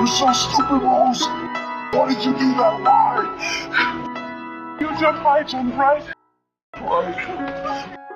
You're so stupid, Rose. Why did you do that? Why? You jumped my jump, right? Right.